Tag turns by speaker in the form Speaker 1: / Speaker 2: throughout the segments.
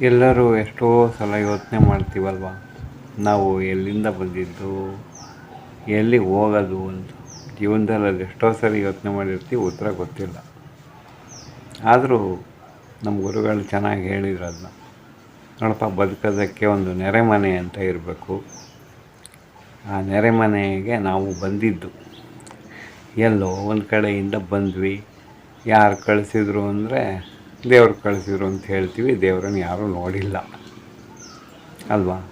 Speaker 1: ಎಲ್ಲರೂ ಎಷ್ಟೋ ಸಲ ಯೋಚನೆ ಮಾಡ್ತೀವಲ್ವ? ನಾವು ಎಲ್ಲಿಂದ ಬಂದಿದ್ದು? ಎಲ್ಲಿ ಹೋಗೋದು ಅಂತ. ಜೀವನದಲ್ಲಿ ಅದು ಎಷ್ಟೋ ಸಲ ಯೋಚನೆ ಮಾಡಿರ್ತೀವಿ, ಉತ್ತರ ಗೊತ್ತಿಲ್ಲ. ಆದರೂ ನಮ್ಮ ಗುರುಗಳು ಚೆನ್ನಾಗಿ ಹೇಳಿದ್ರು ಅದನ್ನ. ನೋಡಪ್ಪ, ಬದುಕೋದಕ್ಕೆ ಒಂದು ನೆರೆಮನೆ ಅಂತ ಇರಬೇಕು. ಆ ನೆರೆಮನೆಗೆ ನಾವು ಬಂದಿದ್ದು. ಎಲ್ಲೋ ಒಂದು ಕಡೆಯಿಂದ ಬಂದ್ವಿ. ಯಾರು ಕಳಿಸಿದ್ರು ಅಂದರೆ ದೇವ್ರು ಕಳಿಸಿದ್ರು ಅಂತ ಹೇಳ್ತೀವಿ, ದೇವರನ್ನು ಯಾರೂ ನೋಡಿಲ್ಲ. ಅಲ್ವಾ?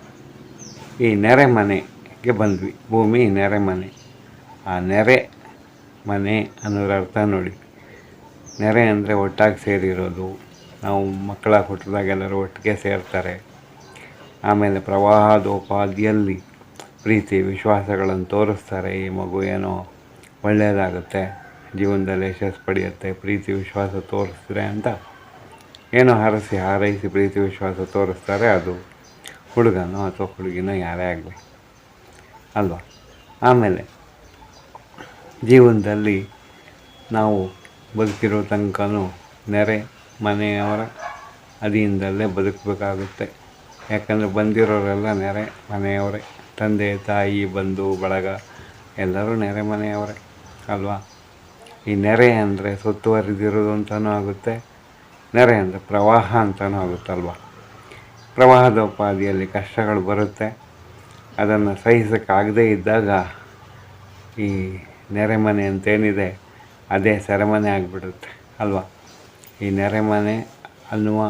Speaker 1: ಈ ನೆರೆ ಮನೆಗೆ ಬಂದ್ವಿ. ಭೂಮಿ ನೆರೆ ಮನೆ ಆ ನೆರೆ ಮನೆ ಅನ್ನೋದ್ರ ಅರ್ಥ ನೋಡಿ. ನೆರೆ ಅಂದರೆ ಒಟ್ಟಾಗಿ ಸೇರಿರೋದು. ನಾವು ಮಕ್ಕಳ ಹುಟ್ಟಿದಾಗ ಎಲ್ಲರೂ ಒಟ್ಟಿಗೆ ಸೇರ್ತಾರೆ. ಆಮೇಲೆ ಪ್ರವಾಹದೋಪಾದಿಯಲ್ಲಿ ಪ್ರೀತಿ, ವಿಶ್ವಾಸಗಳನ್ನು ತೋರಿಸ್ತಾರೆ. ಈ ಮಗು ಏನೋ ಒಳ್ಳೆಯದಾಗುತ್ತೆ, ಜೀವನದಲ್ಲಿ ಯಶಸ್ಸು ಪಡೆಯುತ್ತೆ, ಪ್ರೀತಿ, ವಿಶ್ವಾಸ ತೋರಿಸಿದ್ರೆ ಅಂತ. ಏನೋ ಹರಸಿ ಹಾರೈಸಿ ಪ್ರೀತಿ ವಿಶ್ವಾಸ ತೋರಿಸ್ತಾರೆ ಅದು ಹುಡುಗನೋ ಅಥವಾ ಹುಡುಗಿನೋ ಯಾರೇ ಆಗಲಿ. ಅಲ್ವಾ? ಆಮೇಲೆ ಜೀವನದಲ್ಲಿ ನಾವು ಬದುಕಿರೋ ತನಕನೂ ನೆರೆ ಮನೆಯವರ ಅದಿಯಿಂದಲೇ ಬದುಕಬೇಕಾಗುತ್ತೆ. ಯಾಕಂದರೆ ಬಂದಿರೋರೆಲ್ಲ ನೆರೆ ಮನೆಯವರೇ. ತಂದೆ, ತಾಯಿ, ಬಂಧು, ಬಳಗ ಎಲ್ಲರೂ ನೆರೆ ಮನೆಯವರೇ. ಅಲ್ವಾ? ಈ ನೆರೆ ಅಂದರೆ ಸುತ್ತುವರಿದಿರೋದು ಅಂತಲೂ ಆಗುತ್ತೆ. ನೆರೆ ಅಂದರೆ ಪ್ರವಾಹ ಅಂತಲೂ ಆಗುತ್ತಲ್ವ? ಪ್ರವಾಹದ ಉಪಾದಿಯಲ್ಲಿ ಕಷ್ಟಗಳು ಬರುತ್ತೆ. ಅದನ್ನು ಸಹಿಸೋಕ್ಕಾಗದೇ ಇದ್ದಾಗ ಈ ನೆರೆಮನೆ ಅಂತೇನಿದೆ, ಅದೇ ಸೆರೆಮನೆ ಆಗಿಬಿಡುತ್ತೆ, ಅಲ್ವಾ? ಈ ನೆರೆಮನೆ ಅನ್ನುವ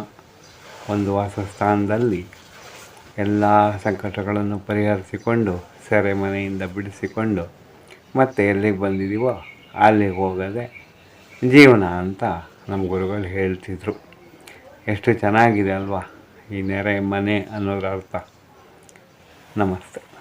Speaker 1: ಒಂದು ವಾಸಸ್ಥಾನದಲ್ಲಿ ಎಲ್ಲ ಸಂಕಟಗಳನ್ನು ಪರಿಹರಿಸಿಕೊಂಡು, ಸೆರೆಮನೆಯಿಂದ ಬಿಡಿಸಿಕೊಂಡು, ಮತ್ತೆ ಎಲ್ಲಿಗೆ ಬಂದಿದ್ದೀವೋ ಅಲ್ಲಿಗೆ ಹೋಗದೆ ಜೀವನ ಅಂತ ನಮ್ಮ ಗುರುಗಳು ಹೇಳ್ತಿದ್ರು. ಎಷ್ಟು ಚೆನ್ನಾಗಿದೆ ಅಲ್ವಾ ಈ ನೆರೆ ಮನೆ ಅನ್ನೋದ್ರ ಅರ್ಥ. ನಮಸ್ತೆ.